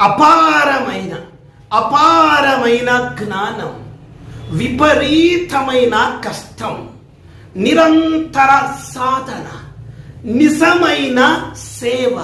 అపారమైన అపారమైన జ్ఞానం విపరీతమైన కష్టం నిరంతర సాధన నిజమైన సేవ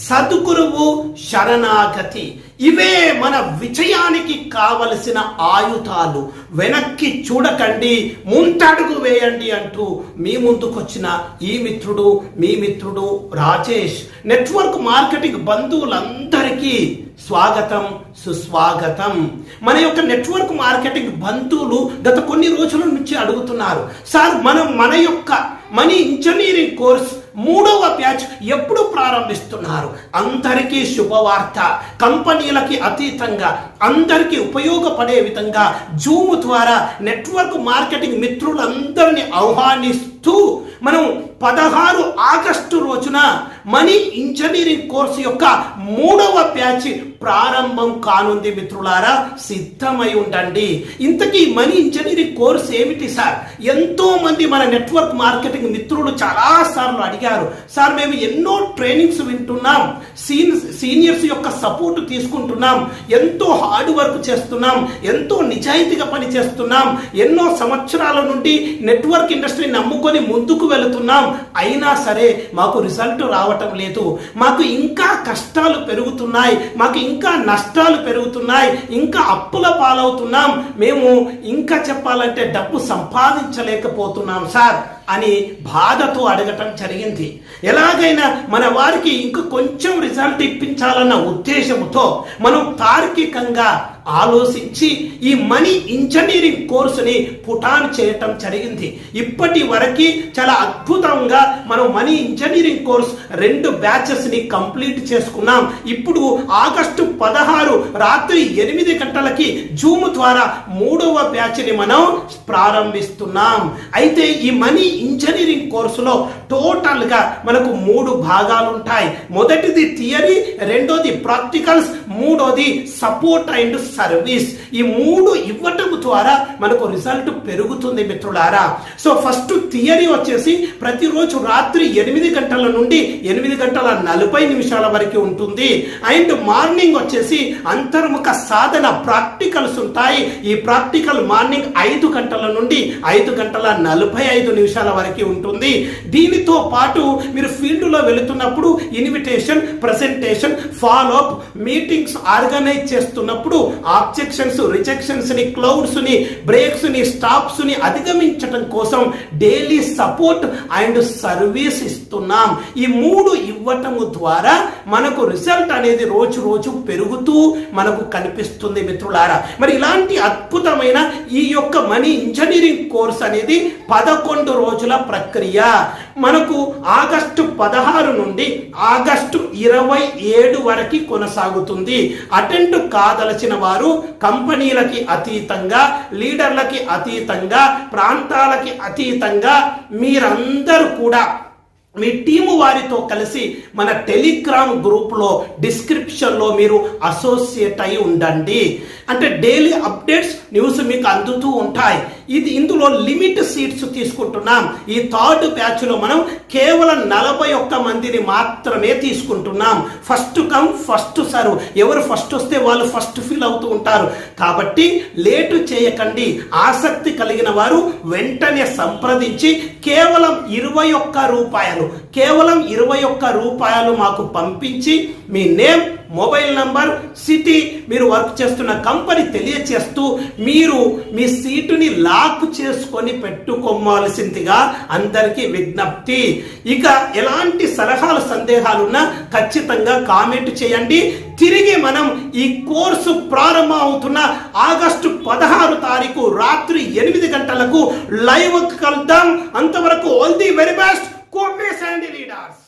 సద్గురువు శరణాగతి ఇవే మన విజయానికి కావలసిన ఆయుధాలు. వెనక్కి చూడకండి ముంతడుగు వేయండి అంటూ మీ ముందుకొచ్చిన ఈ మిత్రుడు మీ మిత్రుడు రాజేష్. నెట్వర్క్ మార్కెటింగ్ బంధువులందరికీ స్వాగతం సుస్వాగతం. మన యొక్క నెట్వర్క్ మార్కెటింగ్ బంధువులు గత కొన్ని రోజుల నుంచి అడుగుతున్నారు సార్ మనం మన యొక్క మనీ ఇంజనీరింగ్ కోర్స్ మూడవ బ్యాచ్ ఎప్పుడు ప్రారంభిస్తున్నారు? అందరికీ శుభవార్త. కంపెనీలకి అతీతంగా అందరికీ ఉపయోగపడే విధంగా జూమ్ ద్వారా నెట్వర్క్ మార్కెటింగ్ మిత్రులందరినీ ఆహ్వానిస్తూ మనం పదహారు ఆగస్టు రోజున మనీ ఇంజనీరింగ్ కోర్సు యొక్క మూడవ బ్యాచ్ ప్రారంభం కానుంది మిత్రులారా. సిద్ధమై ఉండండి. ఇంతకీ మనీ ఇంజనీరింగ్ కోర్స్ ఏమిటి సార్? ఎంతో మంది మన నెట్వర్క్ మార్కెటింగ్ మిత్రులు చాలా సార్లు అడిగారు సార్ మేము ఎన్నో ట్రైనింగ్స్ వింటున్నాం. సీన్ సీనియర్స్ యొక్క సపోర్ట్ తీసుకుంటున్నాం. ఎంతో హార్డ్ వర్క్ చేస్తున్నాం. ఎంతో నిజాయితీగా పని చేస్తున్నాం. ఎన్నో సంవత్సరాల నుండి నెట్వర్క్ ఇండస్ట్రీ నమ్ముకొని ముందుకు వెళుతున్నాం. అయినా సరే మాకు రిజల్ట్ రావటం లేదు. మాకు ఇంకా కష్టాలు పెరుగుతున్నాయి. మాకు ఇంకా నష్టాలు పెరుగుతున్నాయి. ఇంకా అప్పుల పాలవుతున్నాం. మేము ఇంకా చెప్పాలంటే డబ్బు సంపాదించలేకపోతున్నాం సార్. అని బాధతో అడగటం జరిగింది. ఎలాగైనా మన వారికి ఇంకా కొంచెం రిజల్ట్ ఇప్పించాలన్న ఉద్దేశంతో మనం తార్కికంగా ఆలోచించి ఈ మనీ ఇంజనీరింగ్ కోర్సుని పుటాన్ చేయటం జరిగింది. ఇప్పటి వరకు చాలా అద్భుతంగా మనం మనీ ఇంజనీరింగ్ కోర్స్ రెండు బ్యాచెస్ని కంప్లీట్ చేసుకున్నాం. ఇప్పుడు ఆగస్టు పదహారు రాత్రి ఎనిమిది గంటలకి జూమ్ ద్వారా మూడవ బ్యాచ్ని మనం ప్రారంభిస్తున్నాం. అయితే ఈ మనీ ఇంజనీరింగ్ కోర్సులో టోటల్గా మనకు మూడు భాగాలు ఉంటాయి మొదటిది థియరీ రెండోది ప్రాక్టికల్స్ మూడోది సపోర్ట్ అండ్ సర్వీస్ ఈ మూడు ఇవ్వటం ద్వారా మనకు రిజల్ట్ పెరుగుతుంది మిత్రులారా. సో ఫస్ట్ థియరీ వచ్చేసి ప్రతిరోజు రాత్రి ఎనిమిది గంటల నుండి ఎనిమిది గంటల నలభై నిమిషాల వరకు ఉంటుంది. అండ్ మార్నింగ్ వచ్చేసి అంతర్ముఖ సాధన ప్రాక్టికల్స్ ఉంటాయి. ఈ ప్రాక్టికల్ మార్నింగ్ ఐదు గంటల నుండి ఐదు గంటల నలభై ఐదు నిమిషాల వరకు ఉంటుంది. దీనితో పాటు మీరు ఫీల్డ్లో వెళుతున్నప్పుడు invitation presentation follow up meetings organise చేస్తున్నప్పుడు ఆబ్జెక్షన్స్ రిజెక్షన్స్ని క్లౌడ్స్ని బ్రేక్స్ని స్టాప్స్ని అధిగమించటం కోసం డైలీ సపోర్ట్ అండ్ సర్వీస్ ఇస్తున్నాం. ఈ మూడు ఇవ్వటం ద్వారా మనకు రిజల్ట్ అనేది రోజు రోజు పెరుగుతూ మనకు కనిపిస్తుంది మిత్రులారా. మరి ఇలాంటి అద్భుతమైన ఈ యొక్క మనీ ఇంజనీరింగ్ కోర్స్ అనేది పదకొండు రోజుల ప్రక్రియ. మనకు ఆగస్టు పదహారు నుండి ఆగస్టు ఇరవై ఏడు వరకు కొనసాగుతుంది. అటెండ్ కాదలచిన వారు కంపెనీలకి అతీతంగా లీడర్లకి అతీతంగా ప్రాంతాలకి అతీతంగా మీరందరూ కూడా మీ టీము వారితో కలిసి మన టెలిగ్రామ్ గ్రూప్లో డిస్క్రిప్షన్లో మీరు అసోసియేట్ అయి ఉండండి. అంటే డైలీ అప్డేట్స్ న్యూస్ మీకు అందుతూ ఉంటాయి. ఇది ఇందులో లిమిట్ సీట్స్ తీసుకుంటున్నాం. ఈ థర్డ్ బ్యాచ్లో మనం కేవలం నలభై ఒక్క మందిని మాత్రమే తీసుకుంటున్నాం. ఫస్ట్ కమ్ ఫస్ట్ సర్వ్ ఎవరు ఫస్ట్ వస్తే వాళ్ళు ఫస్ట్ ఫీల్ అవుతూ ఉంటారు. కాబట్టి లేటు చేయకండి. ఆసక్తి కలిగిన వారు వెంటనే సంప్రదించి కేవలం ఇరవై ఒక్క రూపాయలు కేవలం ఇరవై ఒక్క రూపాయలు మాకు పంపించి మీ నేమ్ మొబైల్ నంబర్ సిటీ మీరు వర్క్ చేస్తున్న కంపెనీ తెలియచేస్తూ మీరు మీ సీటుని లాక్ చేసుకొని పెట్టుకోవాల్సిందిగా అందరికీ విజ్ఞప్తి. ఇక ఎలాంటి సలహాలు సందేహాలున్నా ఖచ్చితంగా కామెంట్ చేయండి. తిరిగి మనం ఈ కోర్సు ప్రారంభం అవుతున్న ఆగస్టు పదహారు తారీఖు రాత్రి ఎనిమిది గంటలకు లైవ్ కలుద్దాం. అంతవరకు ఆల్ ది వెరీ బెస్ట్. కోపేసండి లీడర్స్.